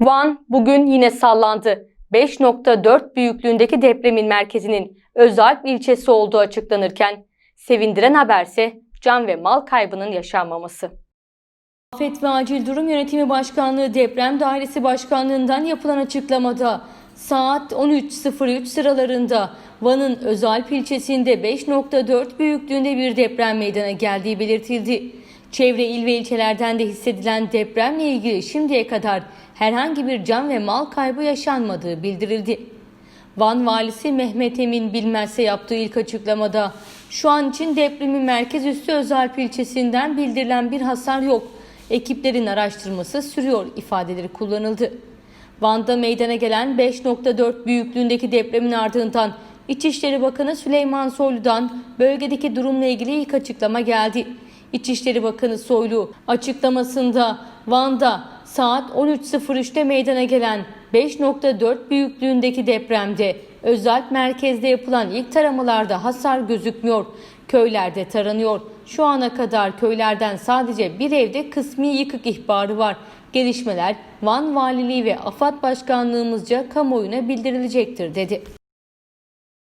Van bugün yine sallandı. 5.4 büyüklüğündeki depremin merkezinin Özalp ilçesi olduğu açıklanırken sevindiren haberse can ve mal kaybının yaşanmaması. Afet ve Acil Durum Yönetimi Başkanlığı Deprem Dairesi Başkanlığından yapılan açıklamada saat 13.03 sıralarında Van'ın Özalp ilçesinde 5.4 büyüklüğünde bir deprem meydana geldiği belirtildi. Çevre il ve ilçelerden de hissedilen depremle ilgili şimdiye kadar herhangi bir can ve mal kaybı yaşanmadığı bildirildi. Van valisi Mehmet Emin Bilmez'e yaptığı ilk açıklamada şu an için depremin merkez üssü Özalp ilçesinden bildirilen bir hasar yok. Ekiplerin araştırması sürüyor ifadeleri kullanıldı. Van'da meydana gelen 5.4 büyüklüğündeki depremin ardından İçişleri Bakanı Süleyman Soylu'dan bölgedeki durumla ilgili ilk açıklama geldi. İçişleri Bakanı Soylu açıklamasında Van'da saat 13.03'te meydana gelen 5.4 büyüklüğündeki depremde Özalp merkezde yapılan ilk taramalarda hasar gözükmüyor. Köylerde taranıyor. Şu ana kadar köylerden sadece bir evde kısmi yıkık ihbarı var. Gelişmeler Van Valiliği ve AFAD Başkanlığımızca kamuoyuna bildirilecektir dedi.